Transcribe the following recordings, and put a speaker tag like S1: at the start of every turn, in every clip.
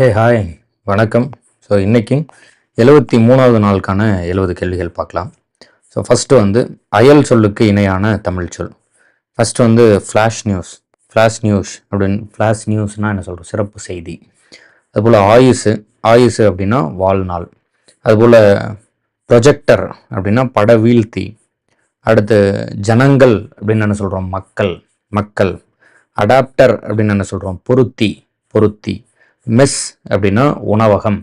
S1: Hey hi வணக்கம். So இன்றைக்கும் எழுபத்தி மூணாவது நாளுக்கான எழுபது கேள்விகள் பார்க்கலாம். ஸோ ஃபஸ்ட்டு வந்து அயல் சொல்லுக்கு இணையான தமிழ் சொல். ஃபஸ்ட்டு வந்து ஃப்ளாஷ் நியூஸ் ஃப்ளாஷ் நியூஸ் அப்படின்னு ஃப்ளாஷ் நியூஸ்னால் என்ன சொல்கிறோம் சிறப்பு செய்தி. அதுபோல் ஆயுசு. ஆயுசு அப்படின்னா வாழ்நாள். அதுபோல் ப்ரொஜெக்டர் அப்படின்னா பட வீழ்த்தி. அடுத்து ஜனங்கள் அப்படின்னு என்ன சொல்கிறோம் மக்கள். மக்கள். அடாப்டர் அப்படின்னு என்ன சொல்கிறோம் பொருத்தி. பொருத்தி. மெஸ் அப்படின்னா உணவகம்.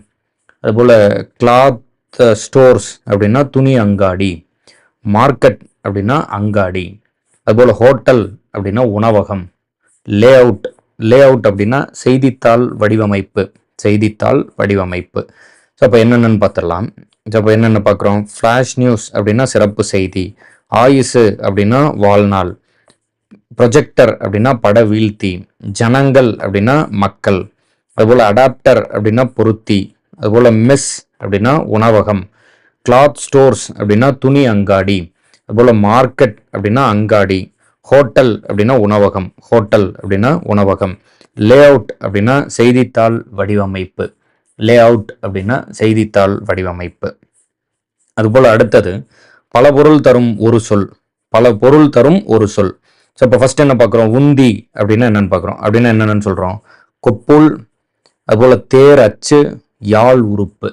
S1: அதுபோல் கிளாத் ஸ்டோர்ஸ் அப்படின்னா துணி அங்காடி. மார்க்கெட் அப்படின்னா அங்காடி. அதுபோல் ஹோட்டல் அப்படின்னா உணவகம். லே அவுட் லே அவுட் அப்படின்னா செய்தித்தாள் வடிவமைப்பு. செய்தித்தாள் வடிவமைப்பு. ஸோ அப்போ என்னென்னு பார்த்துடலாம். ஸோ அப்போ என்னென்ன பார்க்குறோம்? ஃப்ளாஷ் நியூஸ் அப்படின்னா சிறப்பு செய்தி. ஆயுசு அப்படின்னா வாழ்நாள். ப்ரொஜெக்டர் அப்படின்னா பட வீழ்த்தி. ஜனங்கள் அப்படின்னா மக்கள். அதுபோல் அடாப்டர் அப்படின்னா பொருத்தி அதுபோல் மெஸ் அப்படின்னா உணவகம் கிளாத் ஸ்டோர்ஸ் அப்படின்னா துணி அங்காடி அதுபோல் மார்க்கெட் அப்படின்னா அங்காடி ஹோட்டல் அப்படின்னா உணவகம் ஹோட்டல் அப்படின்னா உணவகம் லே அவுட் அப்படின்னா செய்தித்தாள் வடிவமைப்பு லே அவுட் அப்படின்னா செய்தித்தாள் வடிவமைப்பு. அதுபோல் அடுத்தது பல பொருள் தரும் ஒரு சொல் பல பொருள் தரும் ஒரு சொல். ஸோ இப்போ ஃபஸ்ட் என்ன பார்க்குறோம்? உந்தி அப்படின்னா என்னென்னு பார்க்குறோம். அப்படின்னா என்னென்னு சொல்கிறோம் கொப்புள் அதுபோல் தேர் அச்சு யாழ் உறுப்பு.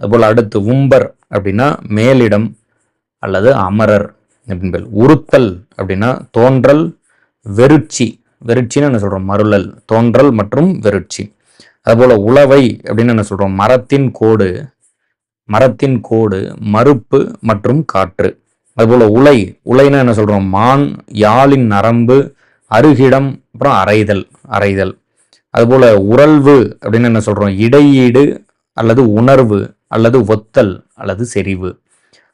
S1: அதுபோல் அடுத்து உம்பர் அப்படின்னா மேலிடம் அல்லது அமரர் அப்படின்னு பேர். உறுத்தல் அப்படின்னா தோன்றல் வெருட்சி வெருட்சின்னு என்ன சொல்கிறோம் மருளல். தோன்றல் மற்றும் வெருட்சி அதுபோல் உளவை அப்படின்னு என்ன சொல்கிறோம் மரத்தின் கோடு. மரத்தின் கோடு மறுப்பு மற்றும் காற்று. அதுபோல் உலை. உலைன்னா என்ன சொல்கிறோம் மான் யாழின் நரம்பு அருகிடம் அப்புறம் அரைதல். அரைதல். அதுபோல் உறல்வு அப்படின்னு என்ன சொல்கிறோம் இடையீடு அல்லது உணர்வு அல்லது ஒத்தல் அல்லது செறிவு.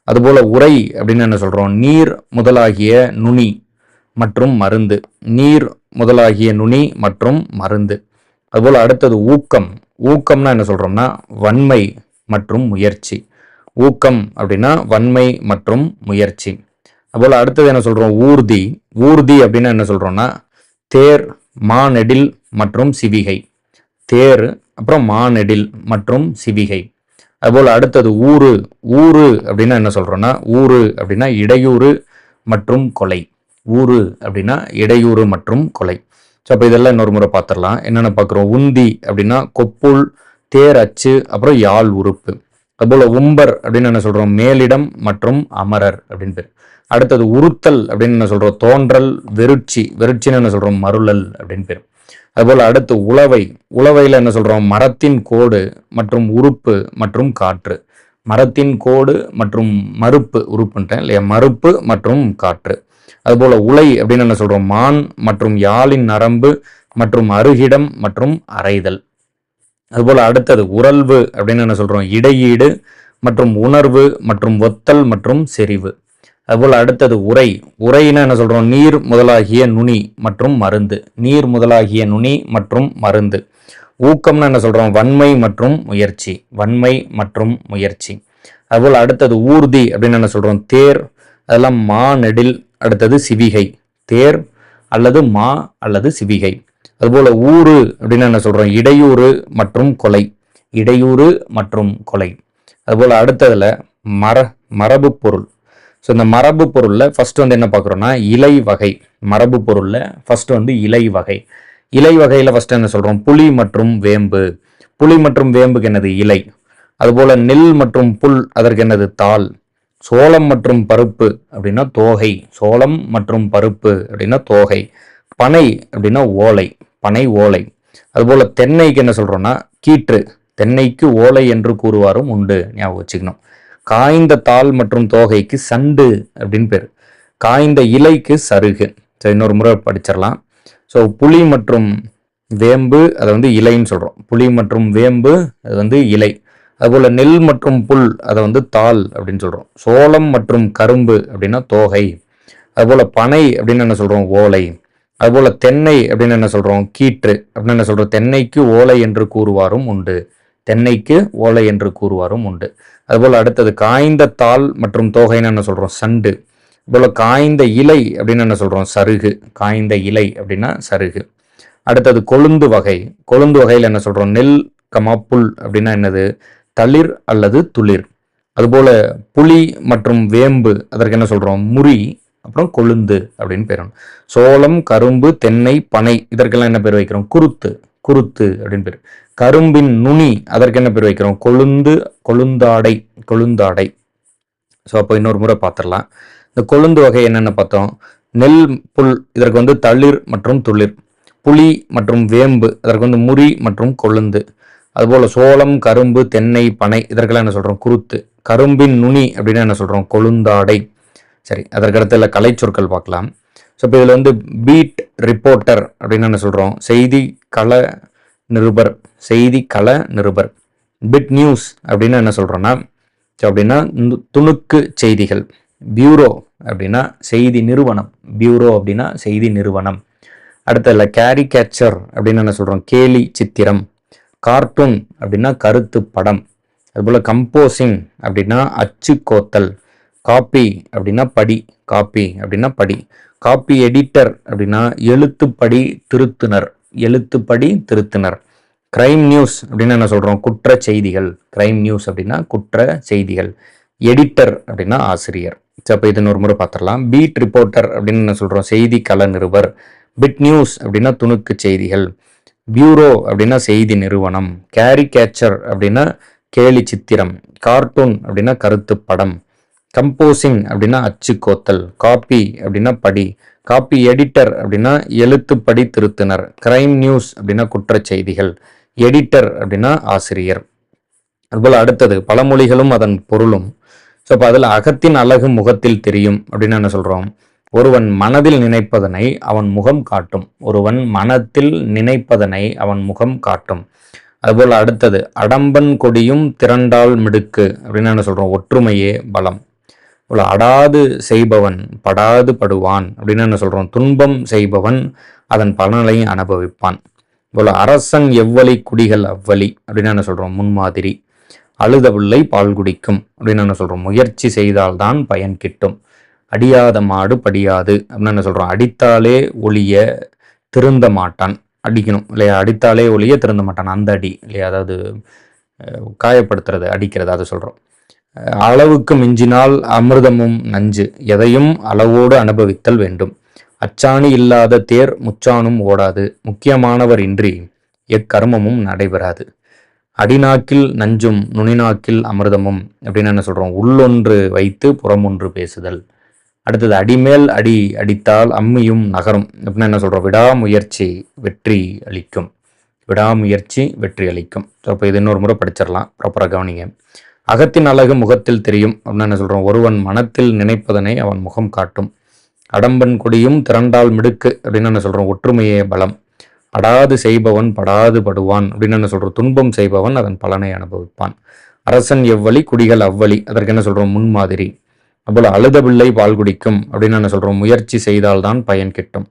S1: அதுபோல் உரை அப்படின்னு என்ன சொல்கிறோம் நீர் முதலாகிய நுனி மற்றும் மருந்து. நீர் முதலாகிய நுனி மற்றும் மருந்து. அதுபோல் அடுத்தது ஊக்கம். ஊக்கம்னா என்ன சொல்கிறோம்னா வன்மை மற்றும் முயற்சி. ஊக்கம் அப்படின்னா வன்மை மற்றும் முயற்சி. அதுபோல் அடுத்தது என்ன சொல்கிறோம் ஊர்தி. ஊர்தி அப்படின்னா என்ன சொல்கிறோம்னா தேர் மானெடில் மற்றும் சிவிகை. தேர் அப்புறம் மானெடில் மற்றும் சிவிகை. அதுபோல் அடுத்தது ஊரு ஊரு அப்படின்னா என்ன சொல்கிறோன்னா ஊரு அப்படின்னா இடையூறு மற்றும் கொலை. ஊரு அப்படின்னா இடையூறு மற்றும் கொலை. ஸோ அப்போ இதெல்லாம் இன்னொரு முறை பார்த்துடலாம் என்னென்ன பார்க்குறோம் உந்தி அப்படின்னா கொப்புள் தேர் அச்சு அப்புறம் யாழ் உறுப்பு. அதுபோல் உம்பர் அப்படின்னு என்ன சொல்கிறோம் மேலிடம் மற்றும் அமரர் அப்படின்னு பேர். அடுத்தது உறுத்தல் அப்படின்னு என்ன சொல்கிறோம் தோன்றல் வெருட்சி வெருட்சின்னு என்ன சொல்கிறோம் மருளல் அப்படின்னு பேர். அதுபோல் அடுத்து உழவை. உழவையில் என்ன சொல்கிறோம் மரத்தின் கோடு மற்றும் உறுப்பு மற்றும் காற்று. மரத்தின் கோடு மற்றும் மறுப்பு உறுப்புன்றேன் இல்லையா? மறுப்பு மற்றும் காற்று. அதுபோல் உலை அப்படின்னு என்ன சொல்கிறோம் மான் மற்றும் யாழின் நரம்பு மற்றும் அருகிடம் மற்றும் அரைதல். அதுபோல் அடுத்தது உறல்வு அப்படின்னு என்ன சொல்கிறோம் இடையீடு மற்றும் உணர்வு மற்றும் ஒத்தல் மற்றும் செறிவு. அதுபோல் அடுத்தது உரை. உரைன்னா என்ன சொல்கிறோம் நீர் முதலாகிய நுனி மற்றும் மருந்து. நீர் முதலாகிய நுனி மற்றும் மருந்து. ஊக்கம்னு என்ன சொல்கிறோம் வன்மை மற்றும் முயற்சி. வன்மை மற்றும் முயற்சி. அதுபோல் அடுத்தது ஊர்தி அப்படின்னு என்ன சொல்கிறோம் தேர். அதெல்லாம் மா நெடில் அடுத்தது சிவிகை. தேர் அல்லது மா அல்லது சிவிகை. அதுபோல் ஊறு அப்படின்னு என்ன சொல்கிறோம் இடையூறு மற்றும் கொலை. இடையூறு மற்றும் கொலை. அதுபோல் அடுத்ததில் மர மரபு பொருள். ஸோ இந்த மரபு பொருளில் ஃபஸ்ட்டு வந்து என்ன பார்க்குறோன்னா இலை வகை. மரபு பொருளில் ஃபஸ்ட்டு வந்து இலை வகை. இலை வகையில் ஃபஸ்ட்டு என்ன சொல்கிறோம் புளி மற்றும் வேம்பு. புளி மற்றும் வேம்புக்கு என்னது? இலை. அதுபோல் நெல் மற்றும் புல் அதற்கு என்னது? தாள். சோளம் மற்றும் பருப்பு அப்படின்னா தோகை. சோளம் மற்றும் பருப்பு அப்படின்னா தோகை. பனை அப்படின்னா ஓலை. பனை ஓலை. அதுபோல் தென்னைக்கு என்ன சொல்கிறோன்னா கீற்று. தென்னைக்கு ஓலை என்று கூறுவாரும் உண்டு. ஞாபகம் வச்சுக்கணும். காய்ந்த தாள் மற்றும் தோகைக்கு சண்டு அப்படின்னு பேர். காய்ந்த இலைக்கு சருகு. ஸோ இன்னொரு முறை படிச்சிடலாம். ஸோ புளி மற்றும் வேம்பு அதை வந்து இலைன்னு சொல்கிறோம் புளி மற்றும் வேம்பு அது வந்து இலை. அதுபோல் நெல் மற்றும் புல் அதை வந்து தாள் அப்படின்னு சொல்கிறோம் சோளம் மற்றும் கரும்பு அப்படின்னா தோகை. அதுபோல் பனை அப்படின்னு என்ன சொல்கிறோம் ஓலை. அதுபோல் தென்னை அப்படின்னு என்ன சொல்கிறோம் கீற்று அப்படின்னு என்ன சொல்கிறோம் தென்னைக்கு ஓலை என்று கூறுவாரும் உண்டு. தென்னைக்கு ஓலை என்று கூறுவாரும் உண்டு. அதுபோல் அடுத்தது காய்ந்த தாள் மற்றும் தோகைன்னு என்ன சொல்கிறோம் சண்டு. அதுபோல் காய்ந்த இலை அப்படின்னு என்ன சொல்கிறோம் சருகு. காய்ந்த இலை அப்படின்னா சருகு. அடுத்தது கொழுந்து வகை. கொழுந்து வகையில் என்ன சொல்கிறோம் நெல் கமாப்புல் அப்படின்னா என்னது? தளிர் அல்லது துளிர். அதுபோல் புளி மற்றும் வேம்பு அதற்கு என்ன சொல்கிறோம் முறி அப்புறம் கொழுந்து அப்படின்னு பேர் சோளம் கரும்பு தென்னை பனை இதற்கெல்லாம் என்ன பேர் வைக்கிறோம்? குருத்து. குருத்து அப்படின்னு பேர். கரும்பின் நுனி அதற்கு என்ன பேர் வைக்கிறோம்? கொழுந்து கொழுந்தாடை கொழுந்தாடை. ஸோ அப்போ இன்னொரு முறை பார்த்துடலாம். இந்த கொழுந்து வகை என்னென்ன பார்த்தோம்? நெல் புல் இதற்கு வந்து தளிர் மற்றும் துளிர். புளி மற்றும் வேம்பு அதற்கு வந்து முறி மற்றும் கொழுந்து. அதுபோல் சோளம் கரும்பு தென்னை பனை இதற்கெல்லாம் என்ன சொல்கிறோம் குருத்து. கரும்பின் நுனி அப்படின்னு என்ன சொல்கிறோம் கொழுந்தாடை. சரி அதற்கடுத்து இல்லை கலை சொற்கள் பார்க்கலாம். ஸோ இப்போ இதில் வந்து பீட் ரிப்போர்ட்டர் அப்படின்னு என்ன சொல்கிறோம் செய்தி கள நிருபர் செய்தி கள நிருபர். பிட் நியூஸ் அப்படின்னு என்ன சொல்கிறோன்னா ஸோ அப்படின்னா துணுக்கு செய்திகள். பியூரோ அப்படின்னா செய்தி நிறுவனம். பியூரோ அப்படின்னா செய்தி நிறுவனம். அடுத்ததில் கேரி கேச்சர் அப்படின்னு என்ன சொல்கிறோம் கேலி சித்திரம். கார்ட்டூன் அப்படின்னா கருத்து படம். அதுபோல் கம்போசிங் அப்படின்னா அச்சு கோத்தல். காப்பி அப்படின்னா படி காப்பி அப்படின்னா படி. காப்பி எடிட்டர் அப்படின்னா எழுத்துப்படி திருத்துனர். எழுத்துப்படி திருத்துனர். கிரைம் நியூஸ் அப்படின்னு என்ன சொல்கிறோம் குற்ற செய்திகள். கிரைம் நியூஸ் அப்படின்னா குற்ற செய்திகள். எடிட்டர் அப்படின்னா ஆசிரியர். அப்போ இது ஒரு முறை பார்த்துடலாம். பீட் ரிப்போர்ட்டர் அப்படின்னு என்ன சொல்கிறோம் செய்தி கல நிருபர் பிட் நியூஸ் அப்படின்னா துணுக்கு செய்திகள். பியூரோ அப்படின்னா செய்தி நிறுவனம். கேரி கேச்சர் அப்படின்னா கேலி சித்திரம். கார்ட்டூன் அப்படின்னா கருத்து படம். கம்போசிங் அப்படின்னா அச்சு கோத்தல். காப்பி அப்படின்னா படி. காப்பி எடிட்டர் அப்படின்னா எழுத்துப்படி திருத்தினர். கிரைம் நியூஸ் அப்படின்னா குற்ற செய்திகள். எடிட்டர் அப்படின்னா ஆசிரியர். அதுபோல் அடுத்தது பழமொழிகளும் அதன் பொருளும். ஸோ இப்போ அதில் அகத்தின் அழகு முகத்தில் தெரியும் அப்படின்னு என்ன சொல்கிறோம் ஒருவன் மனதில் நினைப்பதனை அவன் முகம் காட்டும். ஒருவன் மனத்தில் நினைப்பதனை அவன் முகம் காட்டும். அதுபோல் அடுத்தது அடம்பன் கொடியும் திரண்டால் மிடுக்கு அப்படின்னு என்ன சொல்கிறோம் ஒற்றுமையே பலம். இவ்வளோ அடாது செய்பவன் படாது படுவான் அப்படின்னு என்ன சொல்கிறோம் துன்பம் செய்பவன் அதன் பலனையும் அனுபவிப்பான். போல அரசன் எவ்வளி குடிகள் அவ்வளி அப்படின்னு என்ன சொல்கிறோம் முன்மாதிரி. அழுத பிள்ளை பால் குடிக்கும் அப்படின்னு என்ன சொல்கிறோம் முயற்சி செய்தால்தான் பயன் கிட்டும். அடியாத மாடு படியாது அப்படின்னு என்ன சொல்கிறோம் அடித்தாலே ஒளிய திருந்த மாட்டான். அடிக்கணும் இல்லையா? அடித்தாலே ஒளிய திருந்த மாட்டான். அந்த அடி இல்லையா? அதாவது காயப்படுத்துறது அடிக்கிறது அதை சொல்கிறோம் அளவுக்கு மிஞ்சினால் அமிர்தமும் நஞ்சு. எதையும் அளவோடு அனுபவித்தல் வேண்டும். அச்சாணி இல்லாத தேர் முச்சானும் ஓடாது முக்கியமானவர் இன்றி எக்கர்மமும் நடைபெறாது. அடிநாக்கில் நஞ்சும் நுனிநாக்கில் அமிர்தமும் அப்படின்னு என்ன சொல்கிறோம் உள்ளொன்று வைத்து புறமொன்று பேசுதல். அடுத்தது அடிமேல் அடி அடித்தால் அம்மியும் நகரும். அப்படின்னு என்ன சொல்கிறோம் விடாமுயற்சி வெற்றி அளிக்கும். விடாமுயற்சி வெற்றி அளிக்கும். ஸோ இப்போ இது இன்னொரு முறை படிச்சிடலாம். ப்ராப்பராக கவனிங்க. அகத்தின் அழகு முகத்தில் தெரியும். அப்படின்னு என்ன சொல்கிறோம் ஒருவன் மனத்தில் நினைப்பதனை அவன் முகம் காட்டும். அடம்பன் கொடியும் திரண்டால் மிடுக்கு அப்படின்னு என்ன சொல்கிறோம் ஒற்றுமையே பலம். அடாது செய்பவன் படாது படுவான் அப்படின்னு என்ன சொல்கிறோம் துன்பம் செய்பவன் அதன் பலனை அனுபவிப்பான். அரசன் எவ்வளி குடிகள் அவ்வளி அதற்கு என்ன சொல்கிறோம் முன்மாதிரி. அப்போல அழுத பிள்ளை பால் குடிக்கும் அப்படின்னு என்ன சொல்கிறோம் முயற்சி செய்தால்தான் பயன் கிட்டும்.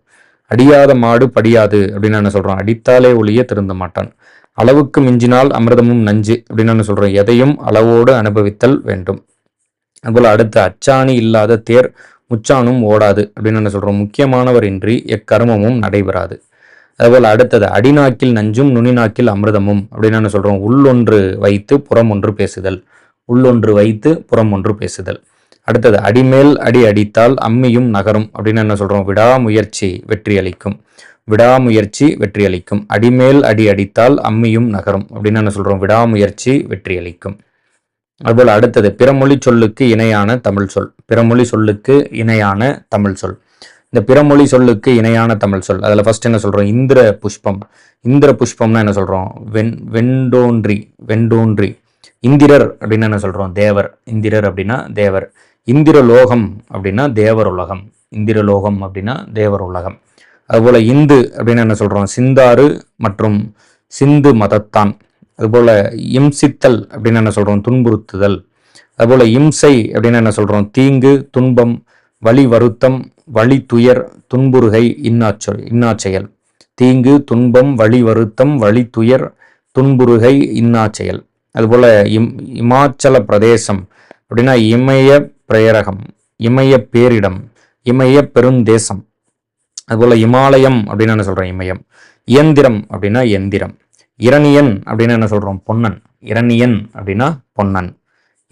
S1: அடியாத மாடு படியாது அப்படின்னு என்ன சொல்கிறோம் அடித்தாலே ஒளிய திருந்த மாட்டான். அளவுக்கு மிஞ்சினால் அமிர்தமும் நஞ்சு அப்படின்னு என்ன சொல்கிறோம் எதையும் அளவோடு அனுபவித்தல் வேண்டும். அதுபோல் அடுத்து அச்சாணி இல்லாத தேர் முச்சானும் ஓடாது அப்படின்னு என்ன சொல்கிறோம் முக்கியமானவர் இன்றி எக்கருமமும் நடைபெறாது. அதுபோல் அடுத்தது அடிநாக்கில் நஞ்சும் நுனிநாக்கில் அமிர்தமும் அப்படின்னு என்ன சொல்கிறோம் உள்ளொன்று வைத்து புறம் ஒன்று பேசுதல். உள்ளொன்று வைத்து புறம் ஒன்று பேசுதல். அடுத்தது அடிமேல் அடி அடித்தால் அம்மியும் நகரும் அப்படின்னு என்ன சொல்கிறோம் விடாமுயற்சி வெற்றி அளிக்கும் விடாமுயற்சி வெற்றி அளிக்கும் அடிமேல் அடி அடித்தால் அம்மியும் நகரும் அப்படின்னு என்ன சொல்கிறோம் விடாமுயற்சி வெற்றி அளிக்கும் அதுபோல் அடுத்தது பிறமொழி சொல்லுக்கு இணையான தமிழ் சொல். பிறமொழி சொல்லுக்கு இணையான தமிழ் சொல். இந்த பிறமொழி சொல்லுக்கு இணையான தமிழ் சொல். அதில் ஃபஸ்ட் என்ன சொல்கிறோம் இந்திர புஷ்பம். இந்திர புஷ்பம்னா என்ன சொல்கிறோம் வெண் வெண்டோன்றி வெண்டோன்றி. இந்திரர் அப்படின்னு என்ன சொல்கிறோம் தேவர். இந்திரர் அப்படின்னா தேவர். இந்திர லோகம் அப்படின்னா தேவர் உலகம். இந்திர லோகம் அப்படின்னா தேவர் உலகம். அதுபோல் இந்து அப்படின்னு என்ன சொல்கிறோம் சிந்தாறு மற்றும் சிந்து மதத்தான். அதுபோல் இம்சித்தல் அப்படின்னு என்ன சொல்கிறோம் துன்புறுத்துதல். அதுபோல் இம்சை அப்படின்னு என்ன சொல்கிறோம் தீங்கு துன்பம் வழி வருத்தம் வழி துயர் துன்புறுகை இன்னாச்சொல் இன்னாச்செயல். தீங்கு துன்பம் வழி வருத்தம் வழி துயர் துன்புறுகை இன்னாச்செயல். அதுபோல் இம் இமாச்சல பிரதேசம் அப்படின்னா இமய பிரேரகம் இமய பேரிடம் இமய பெருந்தேசம். அதுபோல் இமாலயம் அப்படின்னு என்ன சொல்கிறேன் இமயம். இயந்திரம் அப்படின்னா எந்திரம் இரணியன் அப்படின்னு என்ன சொல்கிறோம் பொன்னன். இரணியன் அப்படின்னா பொன்னன்.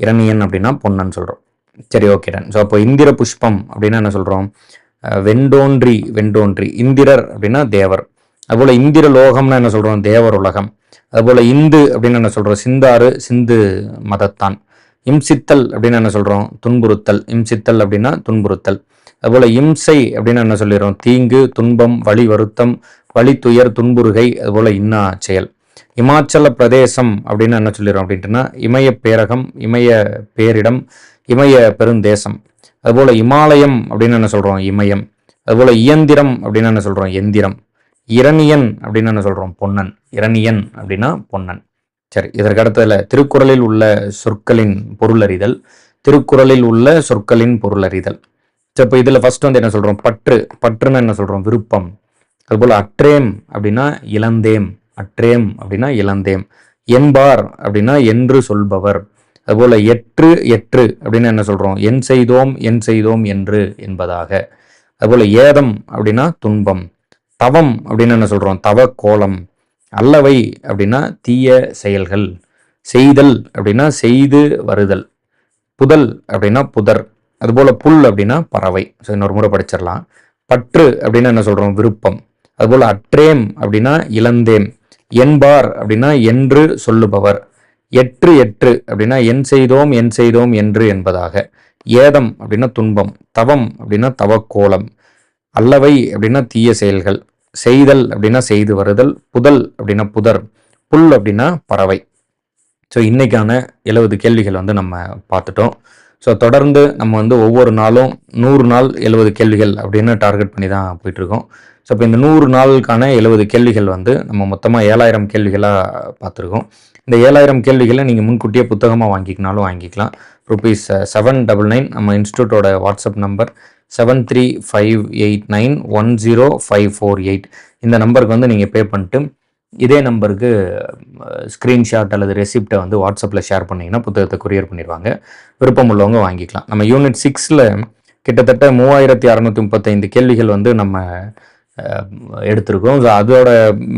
S1: இரணியன் அப்படின்னா பொன்னன் சொல்கிறோம் சரி ஓகே டன் ஸோ அப்போ இந்திர புஷ்பம் அப்படின்னா என்ன சொல்கிறோம் வெண்டோன்றி வெண்டோன்றி. இந்திரர் அப்படின்னா தேவர். அதுபோல் இந்திர லோகம்னா என்ன சொல்கிறோம் தேவர் உலகம். அதுபோல் இந்து அப்படின்னு என்ன சொல்கிறோம் சிந்தாறு சிந்து மதத்தான். இம்சித்தல் அப்படின்னு என்ன சொல்கிறோம் துன்புறுத்தல். இம்சித்தல் அப்படின்னா துன்புறுத்தல். அதுபோல் இம்சை அப்படின்னு என்ன சொல்லிடுறோம்? தீங்கு துன்பம் வழி வருத்தம் வழி துயர் துன்புறுகை அதுபோல் இன்னா செயல் இமாச்சல பிரதேசம் அப்படின்னு என்ன சொல்லிடுறோம் அப்படின்ட்டுனா இமய பேரகம் இமய பேரிடம் இமய பெருந்தேசம். அதுபோல் இமாலயம் அப்படின்னு என்ன சொல்கிறோம் இமயம். அதுபோல் இயந்திரம் அப்படின்னு என்ன சொல்கிறோம் எந்திரம். இரணியன் அப்படின்னு என்ன சொல்கிறோம் பொன்னன். இரணியன் அப்படின்னா பொன்னன். சரி இதற்கு அடுத்ததுல திருக்குறளில் உள்ள சொற்களின் பொருளறிதல். திருக்குறளில் உள்ள சொற்களின் பொருளறிதல். சரி இப்போ இதில் ஃபர்ஸ்ட் வந்து என்ன சொல்கிறோம் பற்று. பற்றுன்னு என்ன சொல்கிறோம் விருப்பம். அதுபோல் அற்றேம் அப்படின்னா இளந்தேம் அற்றேம் அப்படின்னா இளந்தேம் என்பார் அப்படின்னா என்று சொல்பவர். அதுபோல் எற்று எற்று அப்படின்னு என்ன சொல்கிறோம் என் செய்தோம் என் செய்தோம் என்று என்பதாக. அதுபோல் ஏதம் அப்படின்னா துன்பம். தவம் அப்படின்னு என்ன சொல்கிறோம் தவ கோலம் அல்லவை அப்படின்னா தீய செயல்கள். செய்தல் அப்படின்னா செய்து வருதல். புதல் அப்படின்னா புதர். அதுபோல் புல் அப்படின்னா பறவை. ஸோ இன்னொரு முறை படிச்சிடலாம். பற்று அப்படின்னு என்ன சொல்கிறோம் விருப்பம். அதுபோல் அற்றேம் அப்படின்னா இளந்தேம் என்பார் அப்படின்னா என்று சொல்லுபவர். எற்று எற்று அப்படின்னா என் செய்தோம் என் செய்தோம் என்று என்பதாக. ஏதம் அப்படின்னா துன்பம் தவம் அப்படின்னா தவக்கோலம். அல்லவை அப்படின்னா தீய செயல்கள். செய்தல் அப்படின்னா செய்து வருதல் புதல் அப்படின்னா புதர் புல் அப்படின்னா பறவை. ஸோ இன்றைக்கான எழுபது கேள்விகள் வந்து நம்ம பார்த்துட்டோம். ஸோ தொடர்ந்து நம்ம வந்து ஒவ்வொரு நாளும் நூறு நாள் எழுபது கேள்விகள் அப்படின்னு டார்கெட் பண்ணி தான் போயிட்டுருக்கோம் ஸோ இப்போ இந்த நூறு நாளுக்கான எழுபது கேள்விகள் வந்து நம்ம மொத்தமாக ஏழாயிரம் கேள்விகளாக பார்த்துருக்கோம். இந்த ஏழாயிரம் கேள்விகளை நீங்கள் முன்கூட்டியே புத்தகமாக வாங்கிக்கினாலும் வாங்கிக்கலாம். ருபீஸ் செவன் டபுள் நைன் நம்ம இன்ஸ்டியூட்டோட WhatsApp number seven three five eight nine one zero five four eight இந்த நம்பருக்கு வந்து நீங்கள் பே பண்ணிட்டு இதே நம்பருக்கு uh, ஸ்க்ரீன்ஷாட் அல்லது ரெசிப்டை வந்து வாட்ஸ்அப்பில் ஷேர் பண்ணிங்கன்னா புத்தகத்தை கொரியர் பண்ணிடுவாங்க. விருப்பம் உள்ளவங்க வாங்கிக்கலாம். நம்ம யூனிட் சிக்ஸில் கிட்டத்தட்ட மூவாயிரத்தி அறநூற்றி முப்பத்தைந்து கேள்விகள் வந்து நம்ம எடுத்திருக்கோம். ஸோ அதோட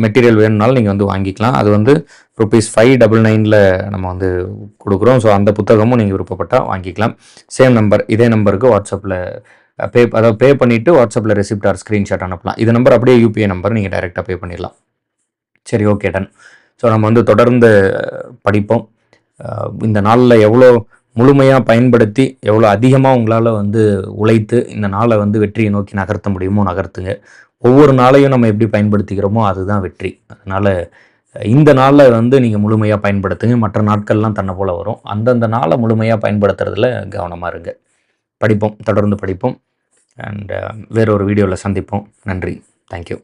S1: மெட்டீரியல் வேணும்னாலும் நீங்கள் வந்து வாங்கிக்கலாம். அது வந்து ருபீஸ் ஃபைவ் டபுள் நைனில் நம்ம வந்து கொடுக்குறோம். ஸோ அந்த புத்தகமும் நீங்கள் விருப்பப்பட்டால் வாங்கிக்கலாம். சேம் நம்பர் இதே நம்பருக்கு வாட்ஸ்அப்பில் பே அதாவது பே பண்ணிவிட்டு வாட்ஸ்அப்பில் ரெசிப்ட் ஆர் ஸ்க்ரீன்ஷாட் அனுப்பலாம். இது நம்பர் அப்படியே யூபிஐ நம்பர் நீங்கள் டைரெக்டாக பே பண்ணிடலாம். சரி ஓகே டன் ஸோ நம்ம வந்து தொடர்ந்து படிப்போம். இந்த நாளில் எவ்வளோ முழுமையாக பயன்படுத்தி எவ்வளோ அதிகமாக உங்களால் வந்து உழைத்து இந்த நாளை வந்து வெற்றியை நோக்கி நகர்த்த முடியுமோ நகர்த்துங்க. ஒவ்வொரு நாளையும் நம்ம எப்படி பயன்படுத்திக்கிறோமோ அதுதான் வெற்றி. அதனால் இந்த நாளில் வந்து நீங்கள் முழுமையாக பயன்படுத்துங்க. மற்ற நாட்கள்லாம் தன்னை போல் வரும். அந்தந்த நாளை முழுமையாக பயன்படுத்துறதுல கவனமாக இருங்க. படிப்போம் தொடர்ந்து படிப்போம். அண்ட் வேறொரு வீடியோவில் சந்திப்போம். நன்றி. தேங்க்யூ